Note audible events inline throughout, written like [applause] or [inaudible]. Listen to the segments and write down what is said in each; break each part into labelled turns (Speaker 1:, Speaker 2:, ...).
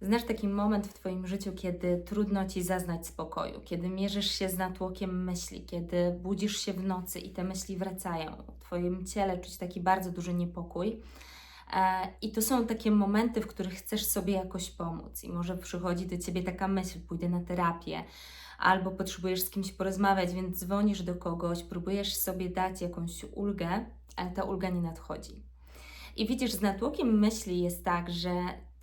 Speaker 1: Znasz taki moment w Twoim życiu, kiedy trudno Ci zaznać spokoju, kiedy mierzysz się z natłokiem myśli, kiedy budzisz się w nocy i te myśli wracają. W Twoim ciele czuć taki bardzo duży niepokój. E, I to są takie momenty, w których chcesz sobie jakoś pomóc, i może przychodzi do ciebie taka myśl: pójdę na terapię, albo potrzebujesz z kimś porozmawiać, więc dzwonisz do kogoś, próbujesz sobie dać jakąś ulgę, ale ta ulga nie nadchodzi. I widzisz, z natłokiem myśli jest tak, że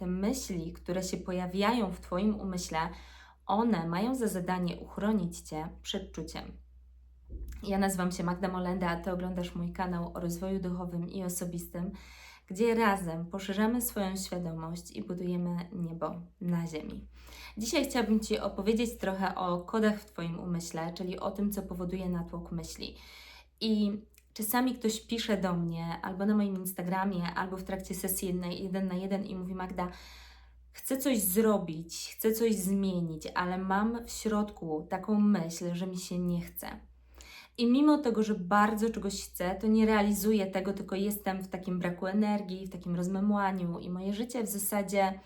Speaker 1: te myśli, które się pojawiają w Twoim umyśle, one mają za zadanie uchronić Cię przed czuciem. Ja nazywam się Magda Molenda, a Ty oglądasz mój kanał o rozwoju duchowym i osobistym, gdzie razem poszerzamy swoją świadomość i budujemy niebo na ziemi. Dzisiaj chciałabym Ci opowiedzieć trochę o kodach w Twoim umyśle, czyli o tym, co powoduje natłok myśli. I czasami ktoś pisze do mnie albo na moim Instagramie, albo w trakcie sesji jednej, jeden na jeden i mówi Magda, chcę coś zrobić, chcę coś zmienić, ale mam w środku taką myśl, że mi się nie chce. I mimo tego, że bardzo czegoś chcę, to nie realizuję tego, tylko jestem w takim braku energii, w takim rozmemłaniu i moje życie w zasadzie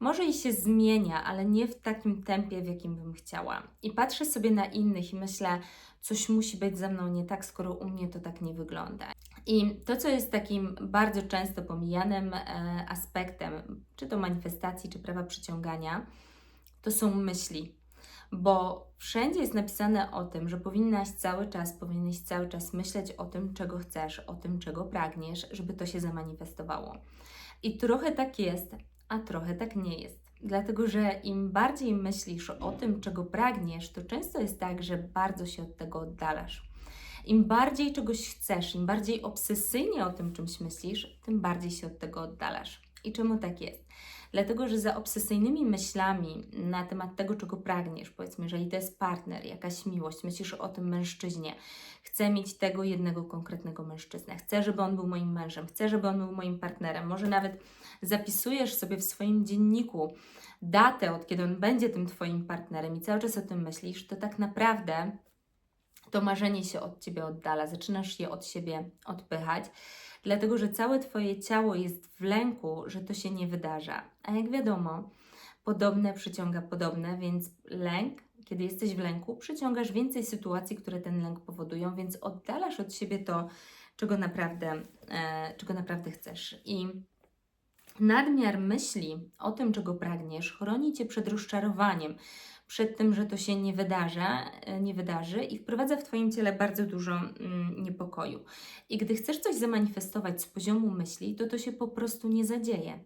Speaker 1: może i się zmienia, ale nie w takim tempie, w jakim bym chciała. I patrzę sobie na innych i myślę, coś musi być ze mną nie tak, skoro u mnie to tak nie wygląda. I to, co jest takim bardzo często pomijanym e, aspektem, czy to manifestacji, czy prawa przyciągania, to są myśli. Bo wszędzie jest napisane o tym, że powinnaś cały czas, powinieneś cały czas myśleć o tym, czego chcesz, o tym, czego pragniesz, żeby to się zamanifestowało. I trochę tak jest, a trochę tak nie jest. Dlatego, że im bardziej myślisz o tym, czego pragniesz, to często jest tak, że bardzo się od tego oddalasz. Im bardziej czegoś chcesz, im bardziej obsesyjnie o tym czymś myślisz, tym bardziej się od tego oddalasz. I czemu tak jest? Dlatego, że za obsesyjnymi myślami na temat tego, czego pragniesz, powiedzmy, jeżeli to jest partner, jakaś miłość, myślisz o tym mężczyźnie, chcę mieć tego jednego konkretnego mężczyznę, chcę, żeby on był moim mężem, chcę, żeby on był moim partnerem, może nawet zapisujesz sobie w swoim dzienniku datę, od kiedy on będzie tym Twoim partnerem i cały czas o tym myślisz, to tak naprawdę to marzenie się od Ciebie oddala, zaczynasz je od siebie odpychać, dlatego że całe Twoje ciało jest w lęku, że to się nie wydarza. A jak wiadomo, podobne przyciąga podobne, więc lęk, kiedy jesteś w lęku, przyciągasz więcej sytuacji, które ten lęk powodują, więc oddalasz od siebie to, czego naprawdę, e, czego naprawdę chcesz. I nadmiar myśli o tym, czego pragniesz, chroni Cię przed rozczarowaniem, przed tym, że to się nie wydarzy, nie wydarzy i wprowadza w Twoim ciele bardzo dużo mm, niepokoju. I gdy chcesz coś zamanifestować z poziomu myśli, to to się po prostu nie zadzieje.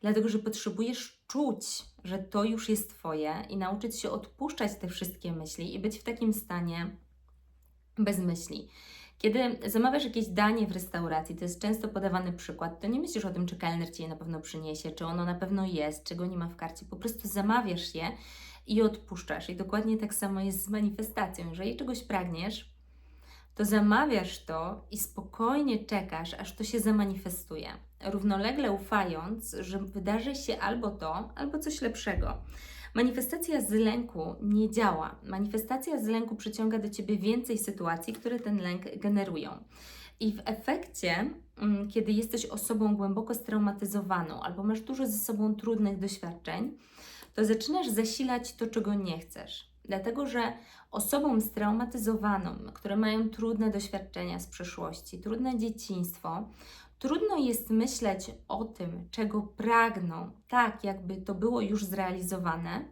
Speaker 1: Dlatego, że potrzebujesz czuć, że to już jest Twoje i nauczyć się odpuszczać te wszystkie myśli i być w takim stanie bez myśli. Kiedy zamawiasz jakieś danie w restauracji, to jest często podawany przykład, to nie myślisz o tym, czy kelner ci je na pewno przyniesie, czy ono na pewno jest, czy go nie ma w karcie. Po prostu zamawiasz je i odpuszczasz. I dokładnie tak samo jest z manifestacją. Jeżeli czegoś pragniesz, to zamawiasz to i spokojnie czekasz, aż to się zamanifestuje. Równolegle ufając, że wydarzy się albo to, albo coś lepszego. Manifestacja z lęku nie działa. Manifestacja z lęku przyciąga do ciebie więcej sytuacji, które ten lęk generują. I w efekcie, mm, kiedy jesteś osobą głęboko straumatyzowaną albo masz dużo ze sobą trudnych doświadczeń, to zaczynasz zasilać to, czego nie chcesz. Dlatego, że osobom straumatyzowaną, które mają trudne doświadczenia z przeszłości, trudne dzieciństwo, Trudno jest myśleć o tym, czego pragną, tak jakby to było już zrealizowane,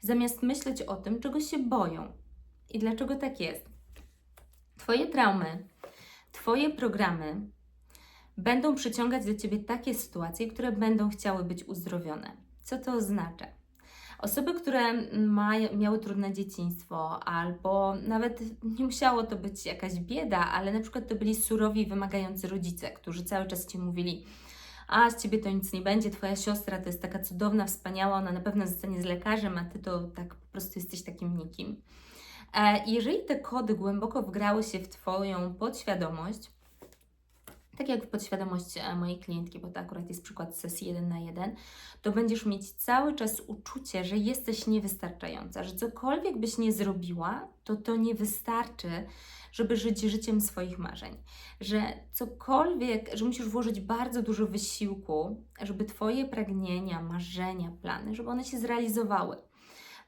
Speaker 1: zamiast myśleć o tym, czego się boją. I dlaczego tak jest? Twoje traumy, Twoje programy będą przyciągać do Ciebie takie sytuacje, które będą chciały być uzdrowione. Co to oznacza? Osoby, które miały trudne dzieciństwo, albo nawet nie musiało to być jakaś bieda, ale na przykład to byli surowi, wymagający rodzice, którzy cały czas ci mówili: A z ciebie to nic nie będzie, twoja siostra to jest taka cudowna, wspaniała, ona na pewno zostanie z lekarzem, a ty to tak po prostu jesteś takim nikim. E, jeżeli te kody głęboko wgrały się w Twoją podświadomość, tak jak w podświadomość e, mojej klientki, bo to akurat jest przykład sesji 1 na 1, to będziesz mieć cały czas uczucie, że jesteś niewystarczająca, że cokolwiek byś nie zrobiła, to to nie wystarczy, żeby żyć życiem swoich marzeń. Że cokolwiek, że musisz włożyć bardzo dużo wysiłku, żeby Twoje pragnienia, marzenia, plany, żeby one się zrealizowały.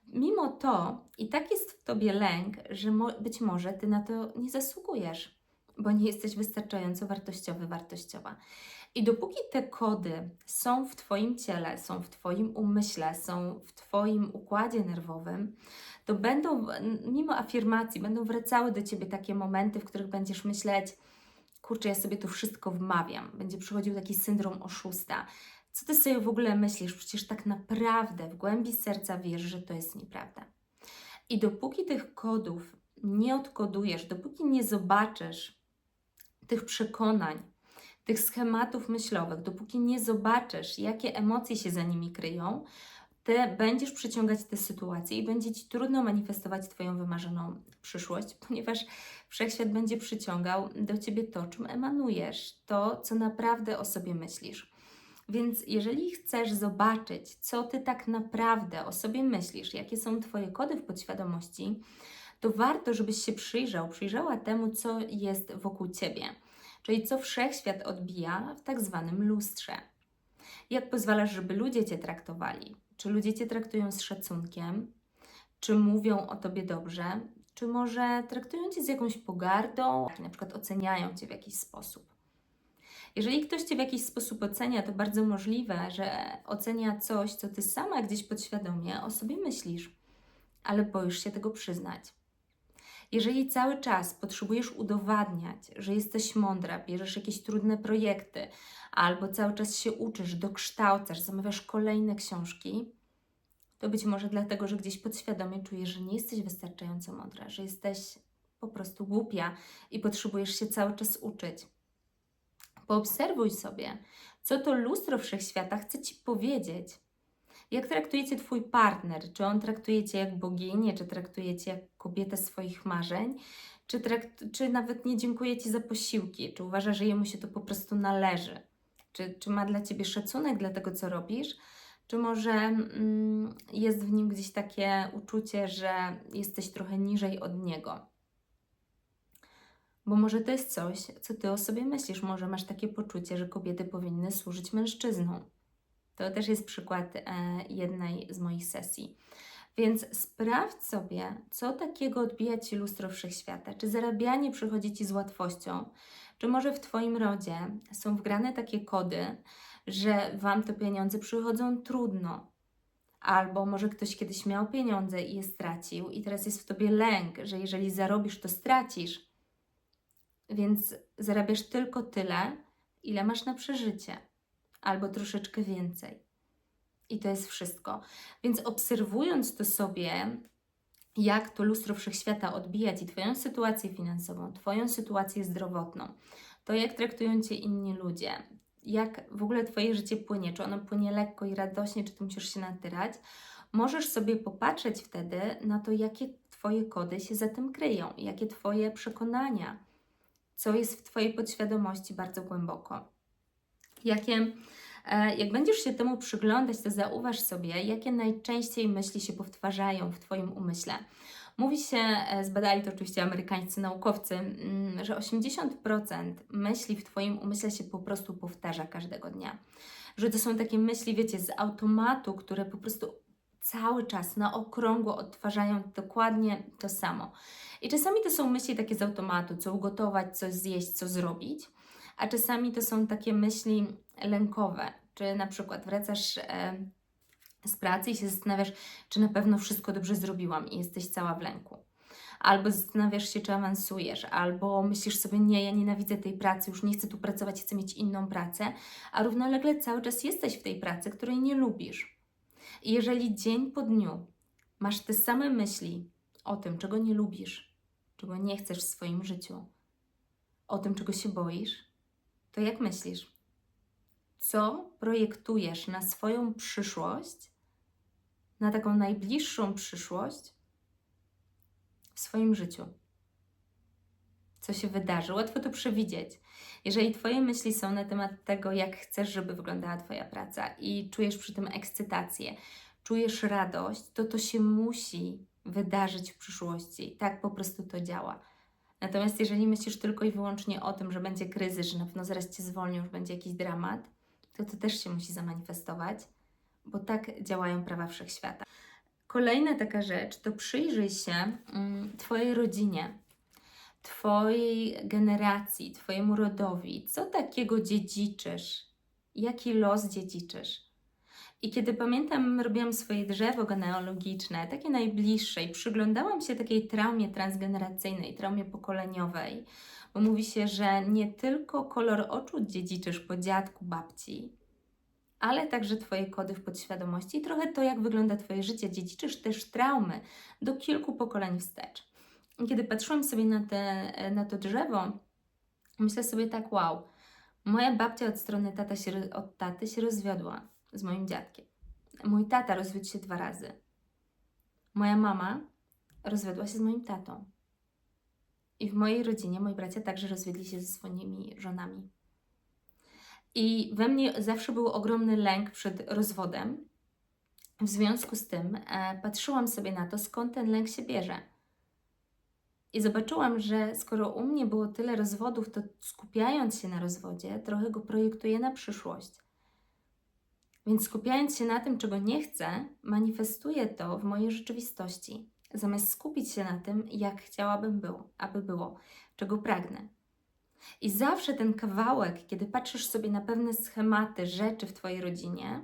Speaker 1: Mimo to i tak jest w Tobie lęk, że mo- być może Ty na to nie zasługujesz bo nie jesteś wystarczająco wartościowy, wartościowa. I dopóki te kody są w Twoim ciele, są w Twoim umyśle, są w Twoim układzie nerwowym, to będą, mimo afirmacji, będą wracały do Ciebie takie momenty, w których będziesz myśleć, kurczę, ja sobie tu wszystko wmawiam. Będzie przychodził taki syndrom oszusta. Co Ty sobie w ogóle myślisz? Przecież tak naprawdę w głębi serca wiesz, że to jest nieprawda. I dopóki tych kodów nie odkodujesz, dopóki nie zobaczysz, tych przekonań, tych schematów myślowych, dopóki nie zobaczysz, jakie emocje się za nimi kryją, ty będziesz przyciągać te sytuacje i będzie ci trudno manifestować Twoją wymarzoną przyszłość, [laughs] ponieważ wszechświat będzie przyciągał do ciebie to, czym emanujesz, to, co naprawdę o sobie myślisz. Więc jeżeli chcesz zobaczyć, co ty tak naprawdę o sobie myślisz, jakie są Twoje kody w podświadomości, to warto, żebyś się przyjrzał, przyjrzała temu, co jest wokół ciebie, czyli co wszechświat odbija w tak zwanym lustrze. Jak pozwalasz, żeby ludzie cię traktowali? Czy ludzie cię traktują z szacunkiem? Czy mówią o tobie dobrze? Czy może traktują cię z jakąś pogardą, na przykład oceniają cię w jakiś sposób? Jeżeli ktoś cię w jakiś sposób ocenia, to bardzo możliwe, że ocenia coś, co ty sama gdzieś podświadomie o sobie myślisz, ale boisz się tego przyznać. Jeżeli cały czas potrzebujesz udowadniać, że jesteś mądra, bierzesz jakieś trudne projekty, albo cały czas się uczysz, dokształcasz, zamawiasz kolejne książki, to być może dlatego, że gdzieś podświadomie czujesz, że nie jesteś wystarczająco mądra, że jesteś po prostu głupia i potrzebujesz się cały czas uczyć. Poobserwuj sobie, co to lustro wszechświata chce ci powiedzieć jak traktujecie Twój partner? Czy on traktuje Cię jak boginię, czy traktuje Cię jak kobietę swoich marzeń? Czy, trakt, czy nawet nie dziękuję Ci za posiłki? Czy uważa, że jemu się to po prostu należy? Czy, czy ma dla Ciebie szacunek dla tego, co robisz? Czy może mm, jest w nim gdzieś takie uczucie, że jesteś trochę niżej od niego? Bo może to jest coś, co ty o sobie myślisz. Może masz takie poczucie, że kobiety powinny służyć mężczyznom. To też jest przykład e, jednej z moich sesji. Więc sprawdź sobie, co takiego odbija Ci lustro wszechświata. Czy zarabianie przychodzi Ci z łatwością? Czy może w Twoim rodzie są wgrane takie kody, że Wam te pieniądze przychodzą trudno? Albo może ktoś kiedyś miał pieniądze i je stracił, i teraz jest w Tobie lęk, że jeżeli zarobisz, to stracisz. Więc zarabiasz tylko tyle, ile masz na przeżycie albo troszeczkę więcej. I to jest wszystko. Więc obserwując to sobie, jak to lustro wszechświata odbija Ci Twoją sytuację finansową, Twoją sytuację zdrowotną, to jak traktują Cię inni ludzie, jak w ogóle Twoje życie płynie, czy ono płynie lekko i radośnie, czy Ty musisz się natyrać, możesz sobie popatrzeć wtedy na to, jakie Twoje kody się za tym kryją, jakie Twoje przekonania, co jest w Twojej podświadomości bardzo głęboko jakie, e, jak będziesz się temu przyglądać, to zauważ sobie, jakie najczęściej myśli się powtarzają w Twoim umyśle. Mówi się, e, zbadali to oczywiście amerykańscy naukowcy, mm, że 80% myśli w Twoim umyśle się po prostu powtarza każdego dnia. Że to są takie myśli, wiecie, z automatu, które po prostu cały czas na okrągło odtwarzają dokładnie to samo. I czasami to są myśli takie z automatu, co ugotować, coś zjeść, co zrobić a czasami to są takie myśli lękowe, czy na przykład wracasz e, z pracy i się zastanawiasz, czy na pewno wszystko dobrze zrobiłam i jesteś cała w lęku. Albo zastanawiasz się, czy awansujesz, albo myślisz sobie, nie, ja nienawidzę tej pracy, już nie chcę tu pracować, chcę mieć inną pracę, a równolegle cały czas jesteś w tej pracy, której nie lubisz. I jeżeli dzień po dniu masz te same myśli o tym, czego nie lubisz, czego nie chcesz w swoim życiu, o tym, czego się boisz, to jak myślisz? Co projektujesz na swoją przyszłość, na taką najbliższą przyszłość w swoim życiu? co się wydarzy. Łatwo to przewidzieć. Jeżeli Twoje myśli są na temat tego, jak chcesz, żeby wyglądała Twoja praca i czujesz przy tym ekscytację, czujesz radość, to to się musi wydarzyć w przyszłości. Tak po prostu to działa. Natomiast jeżeli myślisz tylko i wyłącznie o tym, że będzie kryzys, że na pewno zaraz Cię zwolnią, że będzie jakiś dramat, to to też się musi zamanifestować, bo tak działają prawa wszechświata. Kolejna taka rzecz to przyjrzyj się mm, Twojej rodzinie, Twojej generacji, Twojemu rodowi. Co takiego dziedziczysz? Jaki los dziedziczysz? I kiedy pamiętam, robiłam swoje drzewo genealogiczne, takie najbliższe, i przyglądałam się takiej traumie transgeneracyjnej, traumie pokoleniowej, bo mówi się, że nie tylko kolor oczu dziedziczysz po dziadku, babci, ale także Twoje kody w podświadomości i trochę to, jak wygląda Twoje życie. Dziedziczysz też traumy do kilku pokoleń wstecz. I kiedy patrzyłam sobie na, te, na to drzewo, myślę sobie tak, wow, moja babcia od strony tata się, od taty się rozwiodła z moim dziadkiem. Mój tata rozwiódł się dwa razy. Moja mama rozwiodła się z moim tatą. I w mojej rodzinie moi bracia także rozwiedli się ze swoimi żonami. I we mnie zawsze był ogromny lęk przed rozwodem. W związku z tym e, patrzyłam sobie na to, skąd ten lęk się bierze. I zobaczyłam, że skoro u mnie było tyle rozwodów, to skupiając się na rozwodzie, trochę go projektuję na przyszłość. Więc skupiając się na tym, czego nie chcę, manifestuję to w mojej rzeczywistości, zamiast skupić się na tym, jak chciałabym było, aby było, czego pragnę. I zawsze ten kawałek, kiedy patrzysz sobie na pewne schematy, rzeczy w Twojej rodzinie,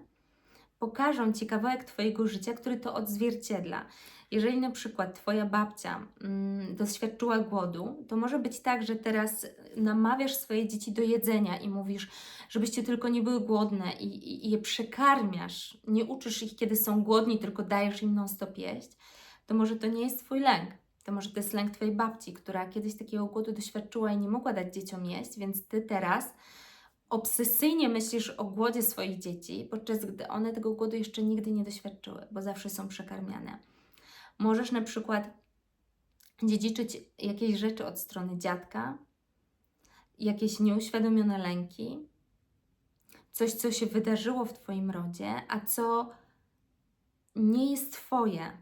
Speaker 1: pokażą Ci kawałek Twojego życia, który to odzwierciedla. Jeżeli na przykład Twoja babcia mm, doświadczyła głodu, to może być tak, że teraz namawiasz swoje dzieci do jedzenia i mówisz, żebyście tylko nie były głodne i, i, i je przekarmiasz, nie uczysz ich, kiedy są głodni, tylko dajesz im non-stop jeść, to może to nie jest Twój lęk. To może to jest lęk Twojej babci, która kiedyś takiego głodu doświadczyła i nie mogła dać dzieciom jeść, więc Ty teraz obsesyjnie myślisz o głodzie swoich dzieci, podczas gdy one tego głodu jeszcze nigdy nie doświadczyły, bo zawsze są przekarmiane. Możesz na przykład dziedziczyć jakieś rzeczy od strony dziadka, jakieś nieuświadomione lęki, coś, co się wydarzyło w Twoim rodzie, a co nie jest Twoje,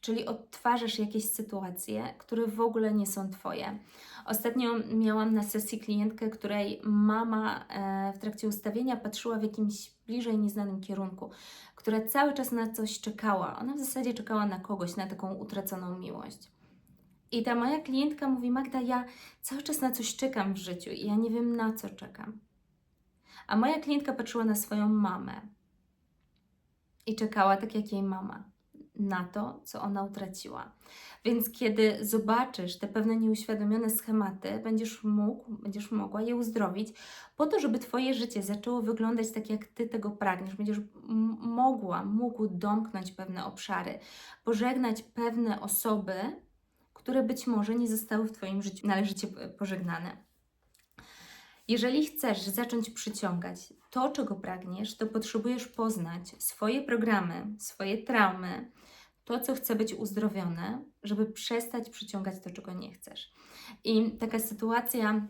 Speaker 1: czyli odtwarzasz jakieś sytuacje, które w ogóle nie są Twoje. Ostatnio miałam na sesji klientkę, której mama e, w trakcie ustawienia patrzyła w jakimś bliżej nieznanym kierunku, która cały czas na coś czekała. Ona w zasadzie czekała na kogoś, na taką utraconą miłość. I ta moja klientka mówi: Magda, ja cały czas na coś czekam w życiu i ja nie wiem na co czekam. A moja klientka patrzyła na swoją mamę i czekała tak jak jej mama na to, co ona utraciła. Więc kiedy zobaczysz te pewne nieuświadomione schematy, będziesz mógł, będziesz mogła je uzdrowić, po to, żeby Twoje życie zaczęło wyglądać tak, jak Ty tego pragniesz. Będziesz mogła, mógł domknąć pewne obszary, pożegnać pewne osoby, które być może nie zostały w Twoim życiu należycie pożegnane. Jeżeli chcesz zacząć przyciągać to, czego pragniesz, to potrzebujesz poznać swoje programy, swoje traumy, to, co chce być uzdrowione, żeby przestać przyciągać to, czego nie chcesz. I taka sytuacja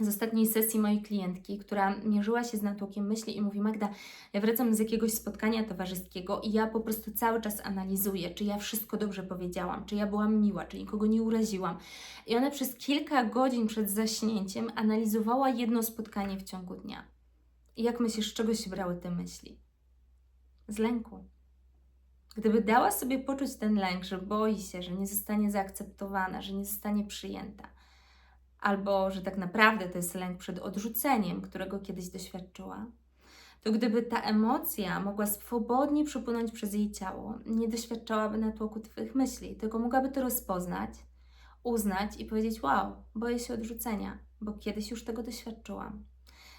Speaker 1: z ostatniej sesji mojej klientki, która mierzyła się z natłokiem myśli i mówi: Magda, ja wracam z jakiegoś spotkania towarzyskiego i ja po prostu cały czas analizuję, czy ja wszystko dobrze powiedziałam, czy ja byłam miła, czy nikogo nie uraziłam. I ona przez kilka godzin przed zaśnięciem analizowała jedno spotkanie w ciągu dnia. I jak myślisz, z czego się brały te myśli? Z lęku. Gdyby dała sobie poczuć ten lęk, że boi się, że nie zostanie zaakceptowana, że nie zostanie przyjęta, albo że tak naprawdę to jest lęk przed odrzuceniem, którego kiedyś doświadczyła, to gdyby ta emocja mogła swobodnie przepłynąć przez jej ciało, nie doświadczałaby natłoku Twoich myśli, tylko mogłaby to rozpoznać, uznać i powiedzieć: Wow, boję się odrzucenia, bo kiedyś już tego doświadczyłam.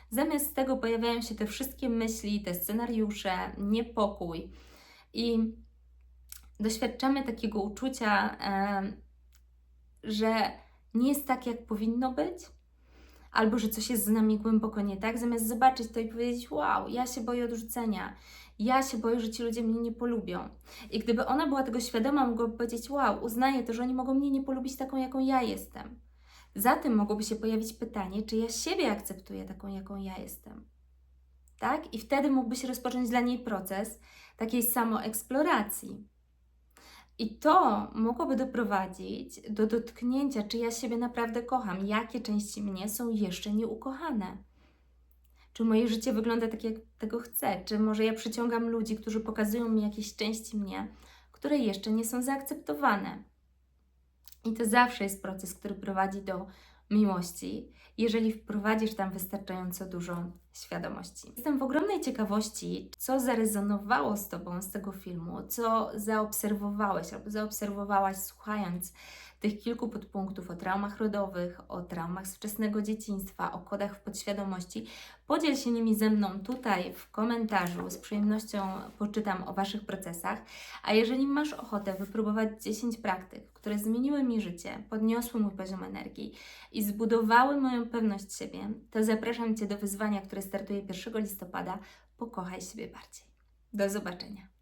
Speaker 1: Zamiast tego pojawiają się te wszystkie myśli, te scenariusze, niepokój i doświadczamy takiego uczucia, że nie jest tak, jak powinno być, albo że coś jest z nami głęboko nie tak, zamiast zobaczyć to i powiedzieć: Wow, ja się boję odrzucenia, ja się boję, że ci ludzie mnie nie polubią. I gdyby ona była tego świadoma, mogłaby powiedzieć: Wow, uznaję to, że oni mogą mnie nie polubić taką, jaką ja jestem. Za tym mogłoby się pojawić pytanie, czy ja siebie akceptuję taką, jaką ja jestem. Tak? I wtedy mógłby się rozpocząć dla niej proces takiej samoeksploracji. I to mogłoby doprowadzić do dotknięcia, czy ja siebie naprawdę kocham, jakie części mnie są jeszcze nieukochane. Czy moje życie wygląda tak, jak tego chcę? Czy może ja przyciągam ludzi, którzy pokazują mi jakieś części mnie, które jeszcze nie są zaakceptowane? I to zawsze jest proces, który prowadzi do miłości, jeżeli wprowadzisz tam wystarczająco dużo świadomości. Jestem w ogromnej ciekawości, co zarezonowało z Tobą z tego filmu, co zaobserwowałeś albo zaobserwowałaś słuchając tych kilku podpunktów o traumach rodowych, o traumach z wczesnego dzieciństwa, o kodach w podświadomości. Podziel się nimi ze mną tutaj w komentarzu. Z przyjemnością poczytam o Waszych procesach. A jeżeli masz ochotę wypróbować 10 praktyk, które zmieniły mi życie, podniosły mój poziom energii i zbudowały moją pewność siebie, to zapraszam Cię do wyzwania, które startuje 1 listopada. Pokochaj siebie bardziej. Do zobaczenia.